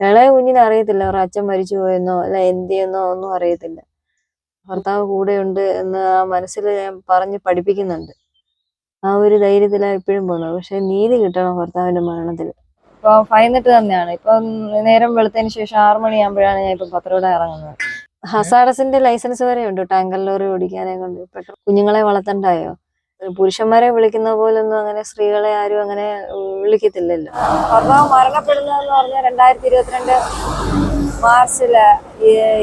ഇളയ കുഞ്ഞിനെ അറിയത്തില്ല. അവരുടെ അച്ഛൻ മരിച്ചു പോയെന്നോ അല്ല എന്ത് ചെയ്യുന്നോ ഒന്നും അറിയത്തില്ല. ഭർത്താവ് കൂടെയുണ്ട് എന്ന് ആ മനസ്സിൽ ഞാൻ പറഞ്ഞ് പഠിപ്പിക്കുന്നുണ്ട്. ആ ഒരു ധൈര്യത്തിലാണ് ഇപ്പോഴും പോകുന്നത്. പക്ഷെ നീതി കിട്ടണം ഭർത്താവിന്റെ മരണത്തിൽ. ഇപ്പൊ ഭയന്നിട്ട് തന്നെയാണ്. ഇപ്പൊ നേരം വെളുത്തതിന് ശേഷം ആറു മണിയാകുമ്പോഴാണ് ഞാൻ ഇപ്പൊ പത്രയുടെ ഇറങ്ങുന്നത്. ഹസാഡസിന്റെ ലൈസൻസ് വരെ ഉണ്ട് ടാങ്കർ ലോറി ഓടിക്കാനെ കൊണ്ട് കുഞ്ഞുങ്ങളെ വളർത്തണ്ടായോ? പുരുഷന്മാരെ വിളിക്കുന്ന പോലൊന്നും അങ്ങനെ സ്ത്രീകളെ ആരും അങ്ങനെ വിളിക്കത്തില്ലല്ലോ. ഭർത്താവ് മരണപ്പെടുന്നതെന്ന് പറഞ്ഞാൽ രണ്ടായിരത്തി ഇരുപത്തിരണ്ട് മാർച്ചിൽ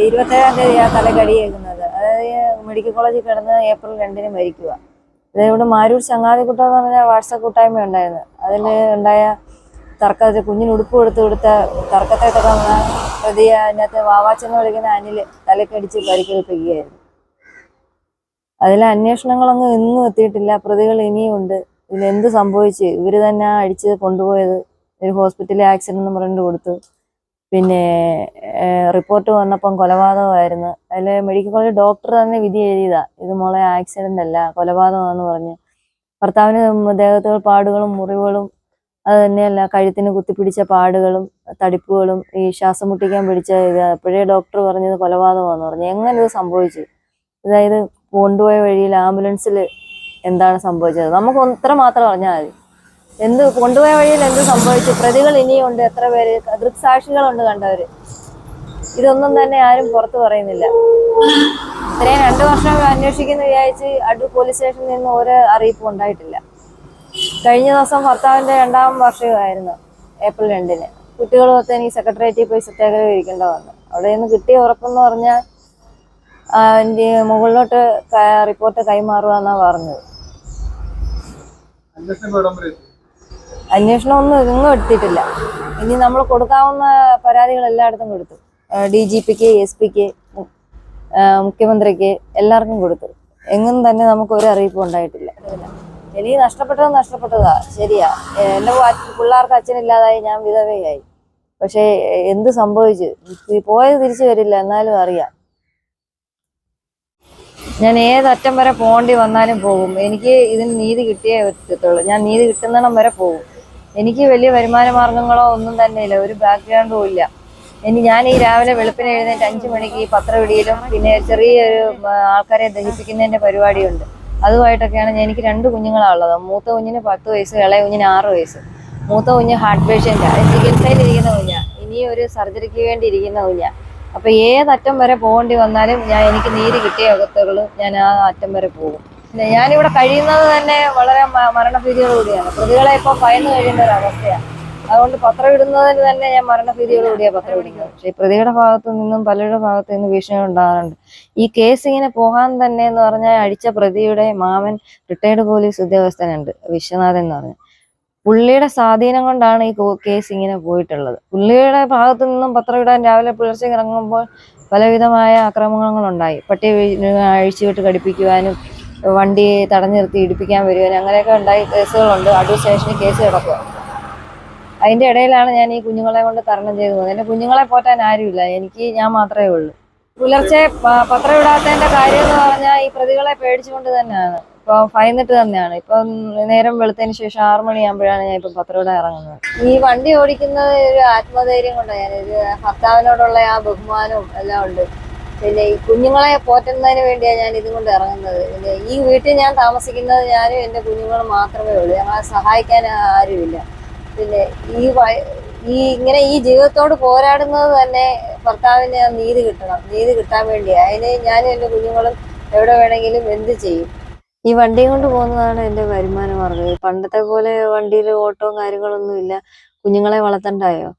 ഇരുപത്തേഴാം തീയതിയാണ് തലകടിയേക്കുന്നത് അതായത് മെഡിക്കൽ കോളേജിൽ കിടന്ന് ഏപ്രിൽ രണ്ടിന് മരിക്കുക. ഇവിടെ മാരൂർ ചങ്ങാതിക്കുട്ടം എന്ന് പറഞ്ഞ വാട്സപ്പ് കൂട്ടായ്മ ഉണ്ടായിരുന്നു. അതിൽ ഉണ്ടായ തർക്കത്തിൽ കുഞ്ഞിന് ഉടുപ്പ് കൊടുത്ത് കൊടുത്ത തർക്കത്തെ തുടർന്ന് പ്രതി അതിനകത്ത് വാവാച്ചെന്ന് വിളിക്കുന്ന അനിൽ തലക്കടിച്ച് പരിക്കേൽപ്പിക്കുകയായിരുന്നു. അതിലെ അന്വേഷണങ്ങളൊന്നും ഇന്നും എത്തിയിട്ടില്ല. പ്രതികൾ ഇനിയും ഉണ്ട്. ഇതിലെന്ത് സംഭവിച്ച്? ഇവർ തന്നെ അടിച്ച് കൊണ്ടുപോയത് ഒരു ഹോസ്പിറ്റലിൽ ആക്സിഡന്റ് എന്ന് പറഞ്ഞിട്ട് കൊടുത്തു. പിന്നെ റിപ്പോർട്ട് വന്നപ്പം കൊലപാതകമായിരുന്നു. അതിൽ മെഡിക്കൽ കോളേജ് ഡോക്ടർ തന്നെ വിധി എഴുതിയതാ. ഇത് മോളെ ആക്സിഡന്റ് അല്ല കൊലപാതകമാണെന്ന് പറഞ്ഞ്. ഭർത്താവിന് ദേഹത്തുകൾ പാടുകളും മുറിവുകളും അത് തന്നെയല്ല കഴുത്തിന് കുത്തിപ്പിടിച്ച പാടുകളും തടിപ്പുകളും ഈ ശ്വാസം മുട്ടിക്കാൻ പിടിച്ച ഇത്. അപ്പോഴേ ഡോക്ടർ പറഞ്ഞത് കൊലപാതകമാണെന്ന് പറഞ്ഞു. എങ്ങനെ ഇത് സംഭവിച്ചു? അതായത് കൊണ്ടുപോയ വഴിയിൽ ആംബുലൻസിൽ എന്താണ് സംഭവിച്ചത്? നമുക്ക് ഇത്ര മാത്രം അറിഞ്ഞാൽ മതി. എന്ത് കൊണ്ടുപോയ വഴിയിൽ എന്ത് സംഭവിച്ചു? പ്രതികൾ ഇനിയുണ്ട്. എത്ര പേര്? ദൃക്സാക്ഷികളുണ്ട് കണ്ടവര്. ഇതൊന്നും തന്നെ ആരും പുറത്തു പറയുന്നില്ല. ഇത്രയും രണ്ടു വർഷം അന്വേഷിക്കുന്ന വിചാരിച്ച് അടൂർ പോലീസ് സ്റ്റേഷനിൽ നിന്ന് ഒരു അറിയിപ്പും ഉണ്ടായിട്ടില്ല. കഴിഞ്ഞ ദിവസം ഭർത്താവിന്റെ രണ്ടാം വാർഷികമായിരുന്നു ഏപ്രിൽ രണ്ടിന്. കുട്ടികളുമൊത്ത് എനിക്ക് സെക്രട്ടേറിയറ്റിൽ പോയി സത്യാഗ്രഹം ഇരിക്കേണ്ട വന്നു. അവിടെ നിന്ന് കിട്ടിയ ഉറപ്പെന്ന് പറഞ്ഞാൽ മുകളിലോട്ട് റിപ്പോർട്ട് കൈമാറുക എന്നാ പറഞ്ഞത്. അന്വേഷണം ഒന്നും എങ്ങും എടുത്തിട്ടില്ല. ഇനി നമ്മൾ കൊടുക്കാവുന്ന പരാതികൾ എല്ലായിടത്തും കൊടുത്തു. ഡി ജി പിക്ക് എസ് പിക്ക് മുഖ്യമന്ത്രിക്ക് എല്ലാവർക്കും കൊടുത്തു. എങ്ങും തന്നെ നമുക്ക് ഒരു അറിയിപ്പും ഉണ്ടായിട്ടില്ല. ഇനി നഷ്ടപ്പെട്ടത് നഷ്ടപ്പെട്ടതാ. ശരിയാ. എന്റെ പിള്ളേർക്ക് അച്ഛനില്ലാതായി ഞാൻ വിധവയായി. പക്ഷേ എന്ത് സംഭവിച്ചു? പോയത് തിരിച്ചു വരില്ല എന്നാലും അറിയാം. ഞാൻ ഏതറ്റം വരെ പോകേണ്ടി വന്നാലും പോകും. എനിക്ക് ഇതിന് നീതി കിട്ടിയേ പറ്റത്തുള്ളൂ. ഞാൻ നീതി കിട്ടുന്നിടം വരെ പോകും. എനിക്ക് വലിയ വരുമാന മാർഗങ്ങളോ ഒന്നും തന്നെ ഇല്ല. ഒരു ബാക്ക്ഗ്രൗണ്ടും ഇല്ല. ഇനി ഞാൻ ഈ രാവിലെ വെളുപ്പിന് എഴുന്നേറ്റ് അഞ്ചു മണിക്ക് ഈ പത്രവിടിയിലും പിന്നെ ചെറിയൊരു ആൾക്കാരെ ദഹിപ്പിക്കുന്നതിന്റെ പരിപാടിയുണ്ട്. അതുമായിട്ടൊക്കെയാണ് എനിക്ക് രണ്ട് കുഞ്ഞുങ്ങളാണുള്ളത് മൂത്ത കുഞ്ഞിന് പത്ത് വയസ്സ് ഇളയ കുഞ്ഞിന് ആറ് വയസ്സ്. മൂത്ത കുഞ്ഞ് ഹാർട്ട് പേഷ്യന്റ് ചികിത്സയിലിരിക്കുന്ന കുഞ്ഞാണ് ഇനി ഒരു സർജറിക്ക് വേണ്ടി ഇരിക്കുന്ന കുഞ്ഞാ. അപ്പൊ ഏതറ്റം വരെ പോകേണ്ടി വന്നാലും ഞാൻ എനിക്ക് നീര് കിട്ടിയ അകത്തുകൾ ഞാൻ ആ അറ്റം വരെ പോകും. ഞാനിവിടെ കഴിയുന്നത് തന്നെ വളരെ മരണഭീതിയോടുകൂടിയാണ് പ്രതികളെ ഇപ്പൊ ഭയന്ന് കഴിയേണ്ട ഒരു അവസ്ഥയാണ് അതുകൊണ്ട് പത്രം ഇടുന്നതിന് തന്നെ ഞാൻ മരണഭീതിയോടുകൂടിയാണ് പത്രം ഇടുന്നത്. പക്ഷേ ഈ പ്രതിയുടെ ഭാഗത്തു നിന്നും പലരുടെ ഭാഗത്തു നിന്നും ഭീഷണി ഉണ്ടാകാറുണ്ട്. ഈ കേസ് ഇങ്ങനെ പോകാൻ തന്നെ എന്ന് പറഞ്ഞാൽ അടിച്ച പ്രതിയുടെ മാമൻ റിട്ടയർഡ് പോലീസ് ഉദ്യോഗസ്ഥനുണ്ട്. വിശ്വനാഥൻ എന്ന് പറഞ്ഞ. പുള്ളിയുടെ സ്വാധീനം കൊണ്ടാണ് ഈ കേസ് ഇങ്ങനെ പോയിട്ടുള്ളത്. പുള്ളിയുടെ ഭാഗത്തു നിന്നും പത്രം ഇടാൻ രാവിലെ പുലർച്ചെ ഇറങ്ങുമ്പോൾ പലവിധമായ ആക്രമണങ്ങളുണ്ടായി. പട്ടി അഴിച്ചുവിട്ട് കടിപ്പിക്കുവാനും വണ്ടി തടഞ്ഞു നിർത്തി ഇടിപ്പിക്കാൻ വരുവാനും അങ്ങനെയൊക്കെ ഉണ്ടായി കേസുകളുണ്ട്. അടൂർ സ്റ്റേഷനിൽ കേസ് കിടക്കുക അതിന്റെ ഇടയിലാണ് ഞാൻ ഈ കുഞ്ഞുങ്ങളെ കൊണ്ട് തരണം ചെയ്തു പോകുന്നത്. എന്റെ കുഞ്ഞുങ്ങളെ പോറ്റാൻ ആരുമില്ല. എനിക്ക് ഞാൻ മാത്രമേ ഉള്ളൂ. പുലർച്ചെ പത്രമിടാത്തതിന്റെ കാര്യം എന്ന് പറഞ്ഞാൽ ഈ പ്രതികളെ പേടിച്ചുകൊണ്ട് തന്നെയാണ്. ഇപ്പൊ ഭയന്നിട്ട് തന്നെയാണ്. ഇപ്പം നേരം വെളുത്തതിന് ശേഷം ആറു മണിയാകുമ്പോഴാണ് ഞാൻ ഇപ്പൊ പത്രം ഇറങ്ങുന്നത്. ഈ വണ്ടി ഓടിക്കുന്ന ഒരു ആത്മധൈര്യം കൊണ്ടാണ് ഞാൻ ഇത് ഭർത്താവിനോടുള്ള ആ ബഹുമാനവും എല്ലാം ഉണ്ട്. പിന്നെ ഈ കുഞ്ഞുങ്ങളെ പോറ്റുന്നതിന് വേണ്ടിയാണ് ഞാൻ ഇതും കൊണ്ട് ഇറങ്ങുന്നത്. പിന്നെ ഈ വീട്ടിൽ ഞാൻ താമസിക്കുന്നത് ഞാനും എന്റെ കുഞ്ഞുങ്ങളും മാത്രമേ ഉള്ളൂ. ഞങ്ങളെ സഹായിക്കാൻ ആരുമില്ല. പിന്നെ ഈ ഈ ഇങ്ങനെ ഈ ജീവിതത്തോട് പോരാടുന്നത് തന്നെ ഭർത്താവിന് നീതി കിട്ടണം. നീതി കിട്ടാൻ വേണ്ടിയാണ്. അതിന് ഞാനും എന്റെ കുഞ്ഞുങ്ങളും എവിടെ വേണമെങ്കിലും എന്ത് ചെയ്യും? ഈ വണ്ടിയും കൊണ്ട് പോകുന്നതാണ് എന്റെ വരുമാന മാർഗം. പണ്ടത്തെ പോലെ വണ്ടിയിൽ ഓട്ടവും കാര്യങ്ങളൊന്നും ഇല്ല. കുഞ്ഞുങ്ങളെ വളർത്തണ്ടായോ?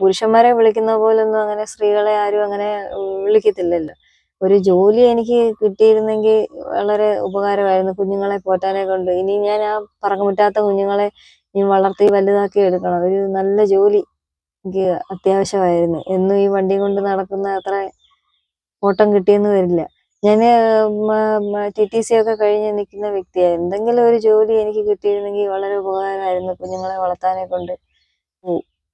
പുരുഷന്മാരെ വിളിക്കുന്ന പോലൊന്നും അങ്ങനെ സ്ത്രീകളെ ആരും അങ്ങനെ വിളിക്കത്തില്ലല്ലോ. ഒരു ജോലി എനിക്ക് കിട്ടിയിരുന്നെങ്കിൽ വളരെ ഉപകാരമായിരുന്നു. കുഞ്ഞുങ്ങളെ പോറ്റാനെ കൊണ്ട്. ഇനി ഞാൻ ആ പറക്കമുറ്റാത്ത കുഞ്ഞുങ്ങളെ ഇനി വളർത്തി വലുതാക്കി എടുക്കണം. ഒരു നല്ല ജോലി എനിക്ക് അത്യാവശ്യമായിരുന്നു. എന്നും ഈ വണ്ടി കൊണ്ട് നടക്കുന്ന അത്ര ഓട്ടം കിട്ടിയെന്ന് വരില്ല. ഞാൻ ടി ടി സി ഒക്കെ കഴിഞ്ഞ് നിൽക്കുന്ന വ്യക്തിയാണ് എന്തെങ്കിലും ഒരു ജോലി എനിക്ക് കിട്ടിയിരുന്നെങ്കിൽ വളരെ ഉപകാരമായിരുന്നു കുഞ്ഞുങ്ങളെ വളർത്താനെ കൊണ്ട്.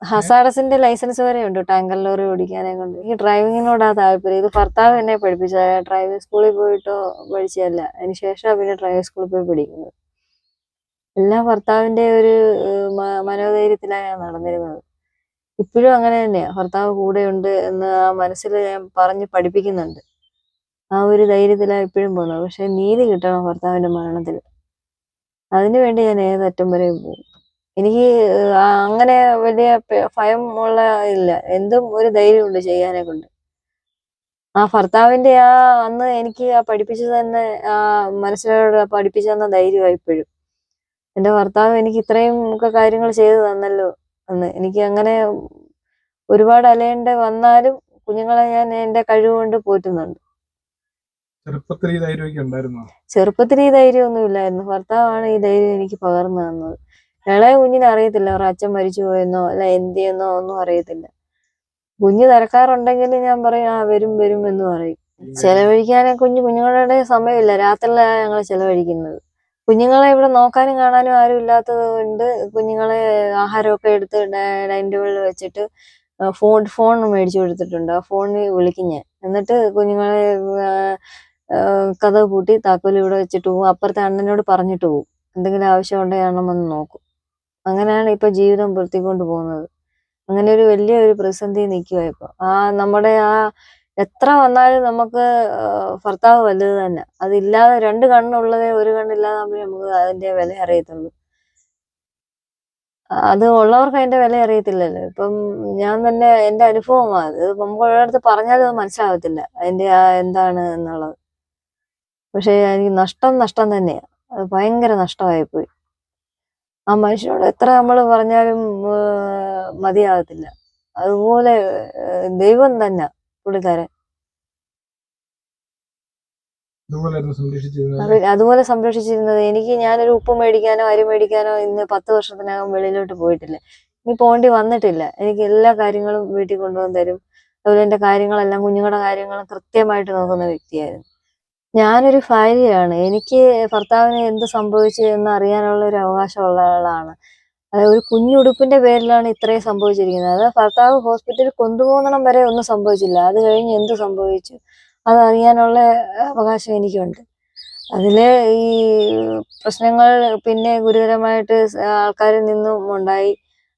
ഹസാഡസിന്റെ ലൈസൻസ് വരെ ഉണ്ട് ടാങ്കർ ലോറി ഓടിക്കാനെ കൊണ്ട്. എനിക്ക് ഡ്രൈവിങ്ങിനോടാ താല്പര്യം. ഇത് ഭർത്താവ് എന്നെ പഠിപ്പിച്ച. ഡ്രൈവിംഗ് സ്കൂളിൽ പോയിട്ടോ പഠിച്ചതല്ല. അതിനുശേഷമാണ് പിന്നെ ഡ്രൈവിംഗ് സ്കൂളിൽ പോയി പഠിക്കുന്നത്. എല്ലാം ഭർത്താവിന്റെ ഒരു മനോധൈര്യത്തിലാണ് ഞാൻ നടന്നിരുന്നത്. ഇപ്പോഴും അങ്ങനെ തന്നെയാ. ഭർത്താവ് കൂടെയുണ്ട് എന്ന് ആ മനസ്സിൽ ഞാൻ പറഞ്ഞ് പഠിപ്പിക്കുന്നുണ്ട്. ആ ഒരു ധൈര്യത്തിലാണ് എപ്പോഴും പോകുന്നത്. പക്ഷെ നീതി കിട്ടണം ഭർത്താവിന്റെ മരണത്തിൽ. അതിനു വേണ്ടി ഞാൻ ഏതറ്റം വരെ പോകും? എനിക്ക് അങ്ങനെ വലിയ ഭയം ഉള്ള ഇല്ല. എന്തും ഒരു ധൈര്യമുണ്ട് ചെയ്യാനെ കൊണ്ട്. ആ ഭർത്താവിന്റെ ആ അന്ന് എനിക്ക് ആ പഠിപ്പിച്ചു തന്നെ ആ മനസ്സിലോട് പഠിപ്പിച്ചു തന്ന ധൈര്യമായി ഇപ്പോഴും. എന്റെ ഭർത്താവ് എനിക്ക് ഇത്രയും ഒക്കെ കാര്യങ്ങൾ ചെയ്തു തന്നല്ലോ അന്ന്. എനിക്ക് അങ്ങനെ ഒരുപാട് അലയേണ്ട വന്നാലും കുഞ്ഞുങ്ങളെ ഞാൻ എന്റെ കഴിവ് കൊണ്ട് പോറ്റുന്നുണ്ട്. ചെറുപ്പത്തിൽ ഈ ഈ ധൈര്യമൊന്നും ഇല്ലായിരുന്നു. ഭർത്താവാണ് ഈ ധൈര്യം എനിക്ക് പകർന്നു തന്നത്. ഞങ്ങളെ കുഞ്ഞിനെ അറിയത്തില്ല. അവരുടെ അച്ഛൻ മരിച്ചു പോയെന്നോ അല്ല എന്തിയെന്നോ ഒന്നും അറിയത്തില്ല. കുഞ്ഞ് തിരക്കാറുണ്ടെങ്കിൽ ഞാൻ പറയും ആ വരും വരും എന്ന് പറയും. ചെലവഴിക്കാനെ കുഞ്ഞു കുഞ്ഞുങ്ങളുടെ സമയമില്ല. രാത്രിയിലാണ് ഞങ്ങൾ ചെലവഴിക്കുന്നത്. കുഞ്ഞുങ്ങളെ ഇവിടെ നോക്കാനും കാണാനും ആരും ഇല്ലാത്തത് കൊണ്ട് കുഞ്ഞുങ്ങളെ ആഹാരമൊക്കെ എടുത്ത് ഡൈനിങ് ടേബിളിൽ വെച്ചിട്ട് ഫോൺ ഫോൺ മേടിച്ചു കൊടുത്തിട്ടുണ്ട്. ആ ഫോണിൽ വിളിക്കും ഞാൻ. എന്നിട്ട് കുഞ്ഞുങ്ങളെ ആ, ആ, കഥ പൂട്ടി താക്കോൽ ഇവിടെ വെച്ചിട്ട് പോകും അപ്പുറത്തെ അണ്ണനോട് പറഞ്ഞിട്ട് പോകും എന്തെങ്കിലും ആവശ്യം ഉണ്ടെങ്കിൽ വന്ന് നോക്കും. അങ്ങനെയാണ് ഇപ്പൊ ജീവിതം പുലർത്തിക്കൊണ്ട് പോകുന്നത്. അങ്ങനെ ഒരു വലിയ ഒരു പ്രതിസന്ധി നിൽക്കുക ഇപ്പൊ. ആ നമ്മുടെ ആ എത്ര വന്നാലും നമുക്ക് ഭർത്താവ് വലുത് തന്നെ. അതില്ലാതെ രണ്ട് കണ്ണുള്ളത് ഒരു കണ്ണില്ലാതാകുമ്പോഴേ നമുക്ക് അതിന്റെ വില അറിയത്തുള്ളൂ. അത് ഉള്ളവർക്ക് അതിന്റെ വില അറിയത്തില്ലല്ലോ. ഇപ്പം ഞാൻ തന്നെ എന്റെ അനുഭവമാണ്. അത് നമുക്ക് ഒരിടത്ത് പറഞ്ഞാലും അത് മനസ്സിലാകത്തില്ല അതിന്റെ ആ എന്താണ് എന്നുള്ളത്. പക്ഷെ എനിക്ക് നഷ്ടം നഷ്ടം തന്നെയാ. അത് ഭയങ്കര നഷ്ടമായി പോയി ആ മനുഷ്യനോട് എത്ര നമ്മൾ പറഞ്ഞാലും മതിയാകത്തില്ല. അതുപോലെ ദൈവം തന്നെ പുള്ളിക്കാരൻ. അതുപോലെ സംരക്ഷിച്ചിരുന്നത്. എനിക്ക് ഞാനൊരു ഉപ്പ് മേടിക്കാനോ അരി മേടിക്കാനോ ഇന്ന് പത്ത് വർഷത്തിനകം വെളിയിലോട്ട് പോയിട്ടില്ല. ഇനി പോണ്ടി വന്നിട്ടില്ല. എനിക്ക് എല്ലാ കാര്യങ്ങളും വീട്ടിൽ കൊണ്ടുവന്ന് തരും. അതുപോലെ എന്റെ കാര്യങ്ങളെല്ലാം കുഞ്ഞുങ്ങളുടെ കാര്യങ്ങളും കൃത്യമായിട്ട് നോക്കുന്ന വ്യക്തിയായിരുന്നു. ഞാനൊരു ഭാര്യയാണ്. എനിക്ക് ഭർത്താവിന് എന്ത് സംഭവിച്ചു എന്ന് അറിയാനുള്ള ഒരു അവകാശമുള്ള ആളാണ്. അതായത് ഒരു കുഞ്ഞുടുപ്പിന്റെ പേരിലാണ് ഇത്രയും സംഭവിച്ചിരിക്കുന്നത്. അത് ഭർത്താവ് ഹോസ്പിറ്റലിൽ കൊണ്ടുപോകണം വരെ ഒന്നും സംഭവിച്ചില്ല. അത് കഴിഞ്ഞ് എന്ത് സംഭവിച്ചു? അത് അറിയാനുള്ള അവകാശം എനിക്കുണ്ട്. അതിൽ ഈ പ്രശ്നങ്ങൾ പിന്നെ ഗുരുതരമായിട്ട് ആൾക്കാരിൽ നിന്നും ഉണ്ടായി.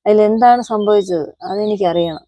അതിലെന്താണ് സംഭവിച്ചത്? അതെനിക്കറിയണം.